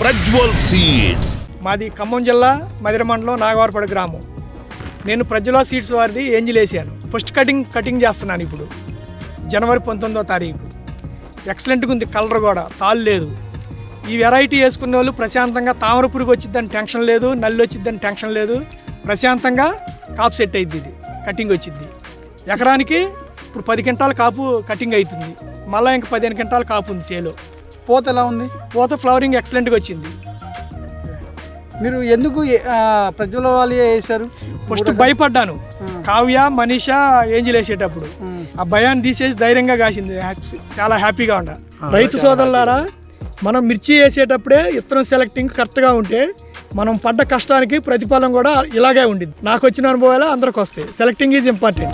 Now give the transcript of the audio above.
Prajwal seeds. మాది ఖమ్మం జిల్లా మదిర మండలం నాగవారపడి గ్రామం. నేను ప్రజ్వల సీడ్స్ వారిది ఏంజిల్ వేసాను. ఫస్ట్ కటింగ్ కటింగ్ చేస్తున్నాను ఇప్పుడు. జనవరి పంతొమ్మిదో తారీఖు. ఎక్సలెంట్గా ఉంది కలర్ కూడా తాళ్ళు లేదు. ఈ వెరైటీ వేసుకునే వాళ్ళు ప్రశాంతంగా తామర పురుగు వచ్చిద్దని టెన్షన్ లేదు నల్లి వచ్చిద్దని టెన్షన్ లేదు. ప్రశాంతంగా కాపు సెట్ అయింది ఇది కటింగ్ వచ్చింది ఎకరానికి ఇప్పుడు పది క్వింటాల కాపు కటింగ్ అవుతుంది. మళ్ళీ ఇంక పదిహేను క్వింటాల కాపు ఉంది చేలో పోత ఎలా ఉంది? పోత ఫ్లవరింగ్ ఎక్సలెంట్గా వచ్చింది. మీరు ఎందుకు ఏ- ఆ, ప్రజ్వల వాళ్ళు వేశారు? ఫస్ట్ భయపడ్డాను. కావ్య మనీషా ఏంజిల్ వేసేటప్పుడు. ఆ. భయాన్ని తీసేసి ధైర్యంగా కాసింది. హ్యాపీ- చాలా హ్యాపీగా ఉండ రైతు సోదరులారా మనం మిర్చి వేసేటప్పుడే ఇత్తనం సెలెక్టింగ్ కరెక్ట్గా ఉంటే మనం పడ్డ కష్టానికి ప్రతిఫలం కూడా ఇలాగే ఉండిద్ది. నాకు వచ్చిన అనుభవాలు అందరికి వస్తాయి సెలెక్టింగ్ ఈజ్ ఇంపార్టెంట్